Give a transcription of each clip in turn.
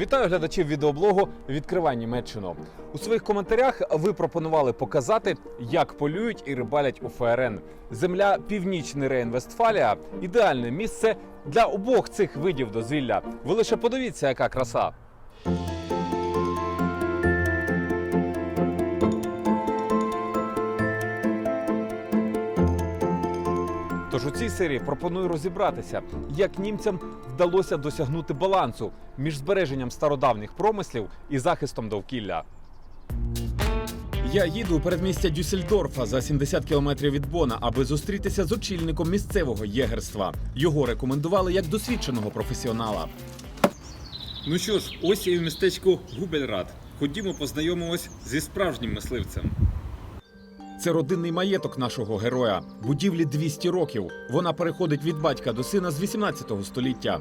Вітаю глядачів відеоблогу Відкривай Німеччину. У своїх коментарях ви пропонували показати, як полюють і рибалять у ФРН. Земля Північний Рейн-Вестфалія ідеальне місце для обох цих видів дозвілля. Ви лише подивіться, яка краса. Тож у цій серії пропоную розібратися, як німцям вдалося досягнути балансу між збереженням стародавніх промислів і захистом довкілля. Я їду у передмістя Дюссельдорфа за 70 кілометрів від Бона, аби зустрітися з очільником місцевого єгерства. Його рекомендували як досвідченого професіонала. Ну що ж, ось і в містечку Губельрад. Ходімо, познайомимось зі справжнім мисливцем. Це родинний маєток нашого героя. Будівлі 200 років. Вона переходить від батька до сина з 18 століття.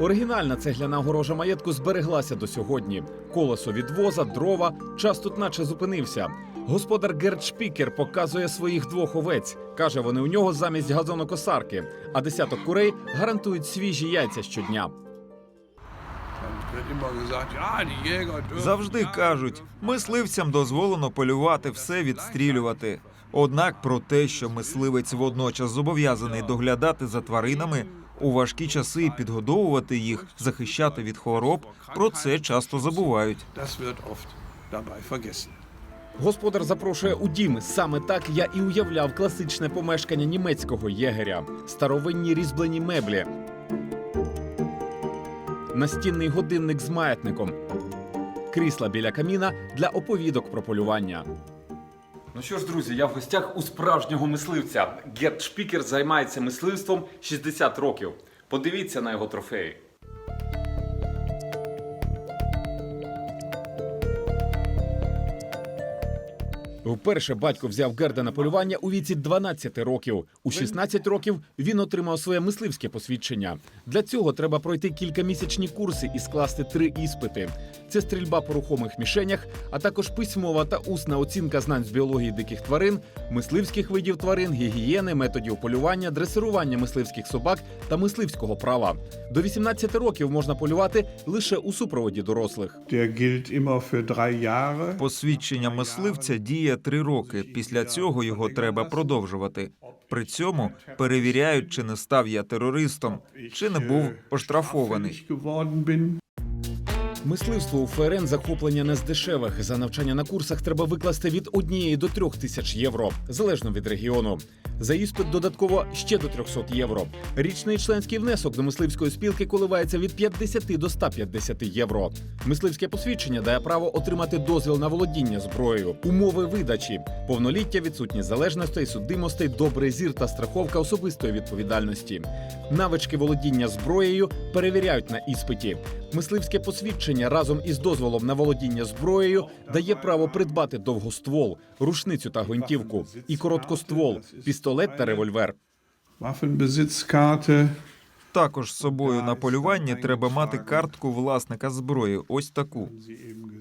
Оригінальна цегляна огорожа маєтку збереглася до сьогодні. Колесо від воза, дрова, час тут наче зупинився. Господар Герд Шпікер показує своїх двох овець. Каже, вони у нього замість газонокосарки, а десяток курей гарантують свіжі яйця щодня. Завжди кажуть, мисливцям дозволено полювати все відстрілювати. Однак про те, що мисливець водночас зобов'язаний доглядати за тваринами у важкі часи підгодовувати їх, захищати від хвороб, про це часто забувають. Господар запрошує у дім. Саме так я і уявляв класичне помешкання німецького єгеря. Старовинні різьблені меблі. Настінний годинник з маятником. Крісла біля каміна для оповідок про полювання. Ну що ж, друзі, я в гостях у справжнього мисливця. Герт Шпікер займається мисливством 60 років. Подивіться на його трофеї. Вперше батько взяв Герда на полювання у віці 12 років. У 16 років він отримав своє мисливське посвідчення. Для цього треба пройти кількамісячні курси і скласти три іспити: це стрільба по рухомих мішенях, а також письмова та усна оцінка знань з біології диких тварин, мисливських видів тварин, гігієни, методів полювання, дресирування мисливських собак та мисливського права. До 18 років можна полювати лише у супроводі дорослих. Посвідчення мисливця діє три роки. Після цього його треба продовжувати. При цьому перевіряють, чи не став я терористом, чи не був оштрафований. Мисливство у ФРН захоплення не з дешевих. За навчання на курсах треба викласти від однієї до трьох тисяч євро, залежно від регіону. За іспит додатково ще до 300 євро. Річний членський внесок до мисливської спілки коливається від 50 до 150 євро. Мисливське посвідчення дає право отримати дозвіл на володіння зброєю, умови видачі, повноліття, відсутність залежностей, судимостей, добрий зір та страховка особистої відповідальності. Навички володіння зброєю перевіряють на іспиті. Мисливське посвідчення разом із дозволом на володіння зброєю дає право придбати довгоствол, рушницю та гвинтівку і короткоствол, пістолет та револьвер. Також з собою на полюванні треба мати картку власника зброї. Ось таку.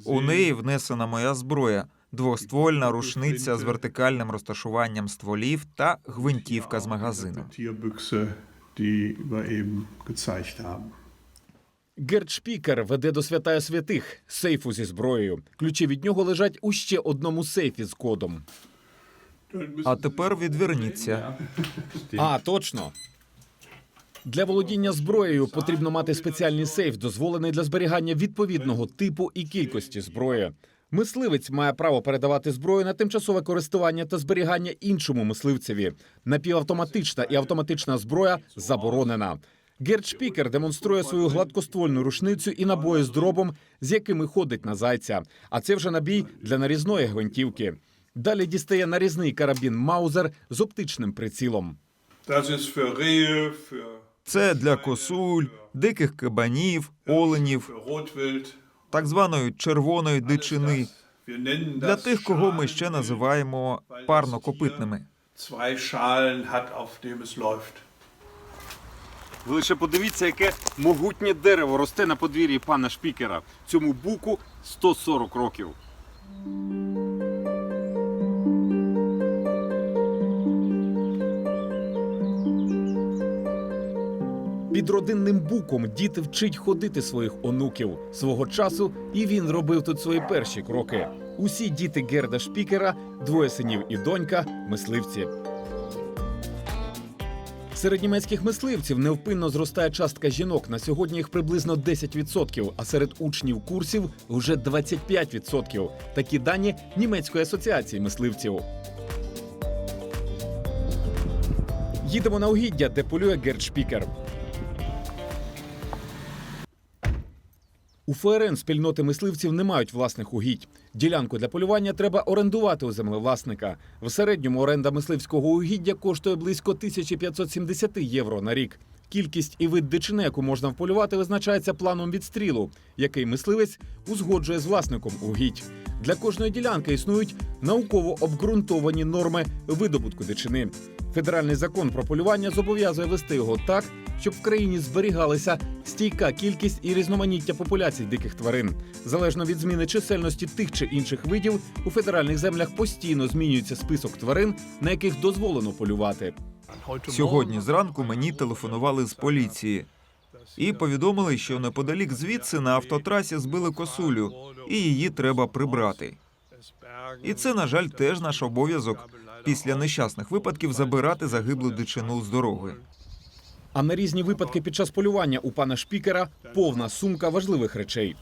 У неї внесена моя зброя. Двоствольна рушниця з вертикальним розташуванням стволів та гвинтівка з магазином. Tierbüchse, die wir eben gezeigt haben. Герд Шпікер веде до святая святих сейфу зі зброєю. Ключі від нього лежать у ще одному сейфі з кодом. А тепер відверніться. А, точно. Для володіння зброєю потрібно мати спеціальний сейф, дозволений для зберігання відповідного типу і кількості зброї. Мисливець має право передавати зброю на тимчасове користування та зберігання іншому мисливцеві. Напівавтоматична і автоматична зброя заборонена. Герд Шпікер демонструє свою гладкоствольну рушницю і набої з дробом, з якими ходить на зайця. А це вже набій для нарізної гвинтівки. Далі дістає нарізний карабін Маузер з оптичним прицілом. Це для косуль, диких кабанів, оленів, так званої червоної дичини, для тих, кого ми ще називаємо парнокопитними. Ви лише подивіться, яке могутнє дерево росте на подвір'ї пана Шпікера. Цьому буку 140 років. Під родинним буком дід вчить ходити своїх онуків. Свого часу і він робив тут свої перші кроки. Усі діти Герда Шпікера, двоє синів і донька мисливці. Серед німецьких мисливців невпинно зростає частка жінок. На сьогодні їх приблизно 10%, а серед учнів курсів вже 25%. Такі дані німецької асоціації мисливців. Їдемо на угіддя, де полює Герд У ФРН спільноти мисливців не мають власних угідь. Ділянку для полювання треба орендувати у землевласника. В середньому оренда мисливського угіддя коштує близько 1570 євро на рік. Кількість і вид дичини, яку можна вполювати, визначається планом відстрілу, який мисливець узгоджує з власником угідь. Для кожної ділянки існують науково обґрунтовані норми видобутку дичини. Федеральний закон про полювання зобов'язує вести його так, щоб в країні зберігалася стійка кількість і різноманіття популяцій диких тварин. Залежно від зміни чисельності тих чи інших видів, у федеральних землях постійно змінюється список тварин, на яких дозволено полювати. Сьогодні зранку мені телефонували з поліції і повідомили, що неподалік звідси на автотрасі збили косулю, і її треба прибрати. І це, на жаль, теж наш обов'язок після нещасних випадків забирати загиблу дичину з дороги. А на різні випадки під час полювання у пана Шпікера повна сумка важливих речей.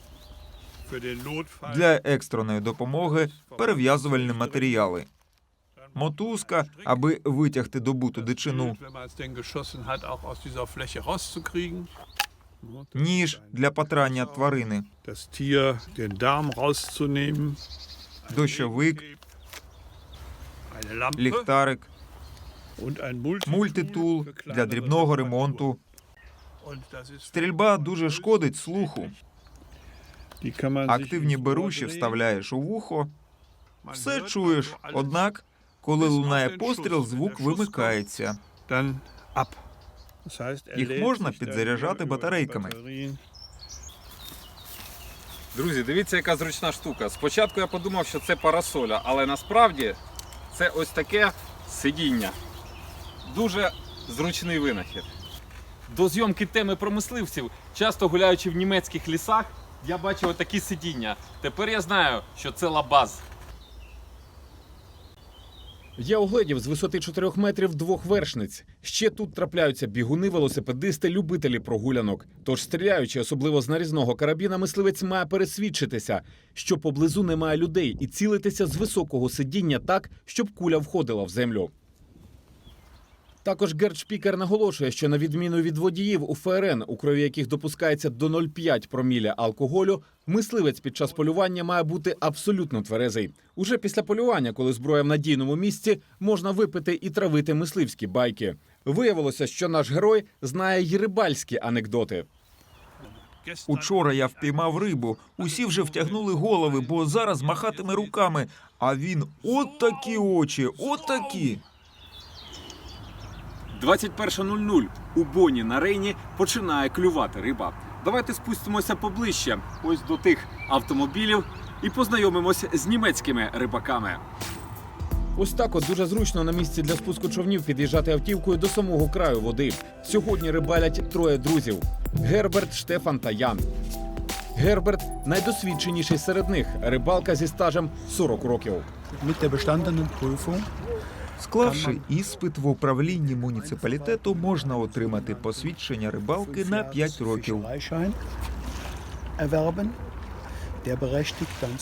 Для екстреної допомоги перев'язувальні матеріали, мотузка, аби витягти добуту дичину, ніж для потрання тварини, дощовик, ліхтарик, мультитул для дрібного ремонту. Стрільба дуже шкодить слуху. Активні беруші вставляєш у вухо, все чуєш. Однак, коли лунає постріл, звук вимикається. Їх можна підзаряджати батарейками. Друзі, дивіться, яка зручна штука. Спочатку я подумав, що це парасоля, але насправді це ось таке сидіння. Дуже зручний винахід. До зйомки теми про мисливців, часто гуляючи в німецьких лісах, я бачив такі сидіння. Тепер я знаю, що це лабаз. Я угледів з висоти 4 метрів двох вершниць. Ще тут трапляються бігуни, велосипедисти, любителі прогулянок. Тож, стріляючи, особливо з нарізного карабіна, мисливець має пересвідчитися, що поблизу немає людей, і цілитися з високого сидіння так, щоб куля входила в землю. Також Герд Шпікер наголошує, що на відміну від водіїв у ФРН, у крові яких допускається до 0,5 проміля алкоголю, мисливець під час полювання має бути абсолютно тверезий. Уже після полювання, коли зброя в надійному місці, можна випити і травити мисливські байки. Виявилося, що наш герой знає й рибальські анекдоти. Учора я впіймав рибу. Усі вже втягнули голови, бо зараз махатиме руками. А він от такі очі, от такі. 21.00 у Боні на Рейні починає клювати риба. Давайте спустимося поближче, ось до тих автомобілів, і познайомимося з німецькими рибаками. Ось так от дуже зручно на місці для спуску човнів під'їжджати автівкою до самого краю води. Сьогодні рибалять троє друзів: Герберт, Штефан та Ян. Герберт найдосвідченіший серед них рибалка зі стажем 40 років. Mit der bestandenen Prüfung Склавши іспит в управлінні муніципалітету, можна отримати посвідчення рибалки на 5 років.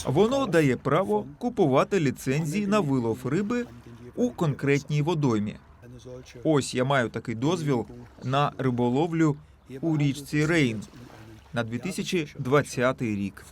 Воно дає право купувати ліцензії на вилов риби у конкретній водоймі. Ось я маю такий дозвіл на риболовлю у річці Рейн на 2020 рік.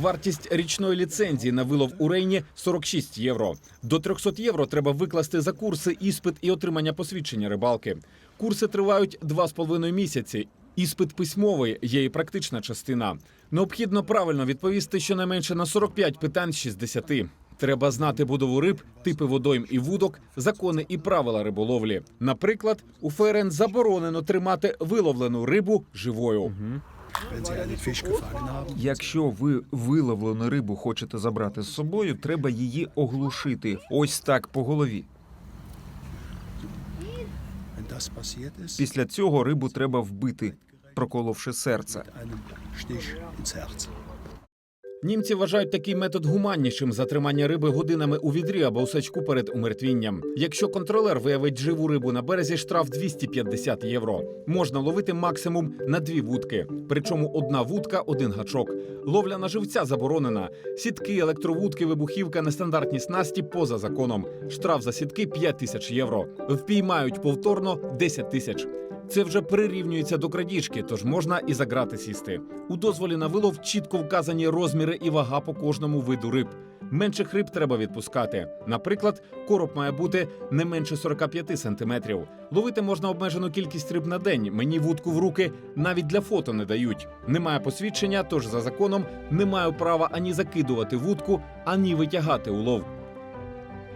Вартість річної ліцензії на вилов у Рейні 46 євро. До 300 євро треба викласти за курси, іспит і отримання посвідчення рибалки. Курси тривають 2,5 місяці. Іспит письмовий є і практична частина. Необхідно правильно відповісти щонайменше на 45 питань з 60. Треба знати будову риб, типи водойм і вудок, закони і правила риболовлі. Наприклад, у ФРН заборонено тримати виловлену рибу живою. Якщо ви виловлену рибу хочете забрати з собою, треба її оглушити. Ось так по голові. Після цього рибу треба вбити, проколовши серце. Німці вважають такий метод гуманнішим за тримання риби годинами у відрі або у сачку перед умертвінням. Якщо контролер виявить живу рибу на березі, штраф 250 євро. Можна ловити максимум на дві вудки. Причому одна вудка, один гачок. Ловля на живця заборонена. Сітки, електровудки, вибухівка, нестандартні снасті поза законом. Штраф за сітки 5 тисяч євро. Впіймають повторно 10 тисяч. Це вже прирівнюється до крадіжки, тож можна і за грати сісти. У дозволі на вилов чітко вказані розміри і вага по кожному виду риб. Менших риб треба відпускати. Наприклад, короб має бути не менше 45 сантиметрів. Ловити можна обмежену кількість риб на день. Мені вудку в руки навіть для фото не дають. Немає посвідчення, тож за законом не маю права ані закидувати вудку, ані витягати улов.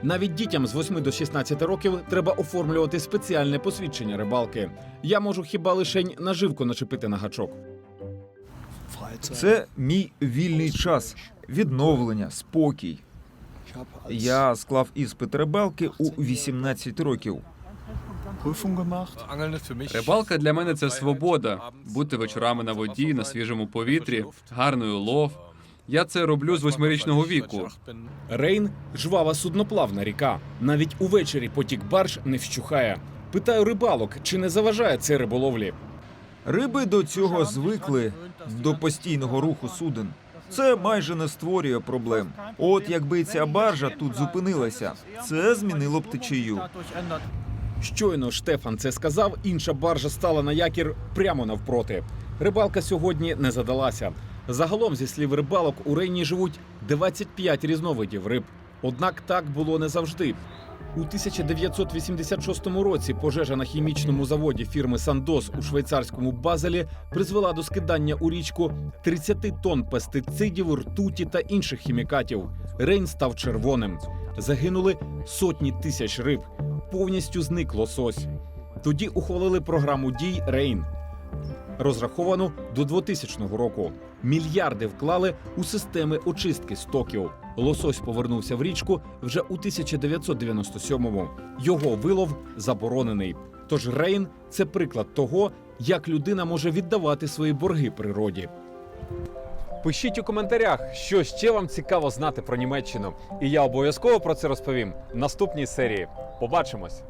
Навіть дітям з 8 до 16 років треба оформлювати спеціальне посвідчення рибалки. Я можу хіба лишень наживку начепити на гачок. Це мій вільний час, відновлення, спокій. Я склав іспит рибалки у 18 років. Рибалка для мене це свобода. Бути вечорами на воді, на свіжому повітрі, гарний улов. Я це роблю з восьмирічного віку. Рейн жвава судноплавна ріка. Навіть увечері потік барж не вщухає. Питаю рибалок, чи не заважає це риболовлі. Риби до цього звикли до постійного руху суден. Це майже не створює проблем. От якби ця баржа тут зупинилася, це змінило б течію. Щойно Штефан це сказав, інша баржа стала на якір прямо навпроти. Рибалка сьогодні не задалася. Загалом, зі слів рибалок, у Рейні живуть 25 різновидів риб. Однак так було не завжди. У 1986 році пожежа на хімічному заводі фірми Сандос у швейцарському Базелі призвела до скидання у річку 30 тонн пестицидів, ртуті та інших хімікатів. Рейн став червоним. Загинули сотні тисяч риб. Повністю зник лосось. Тоді ухвалили програму дій Рейн, розраховану до 2000 року. Мільярди вклали у системи очистки стоків. Лосось повернувся в річку вже у 1997-му. Його вилов заборонений. Тож Рейн це приклад того, як людина може віддавати свої борги природі. Пишіть у коментарях, що ще вам цікаво знати про Німеччину, і я обов'язково про це розповім в наступній серії. Побачимось!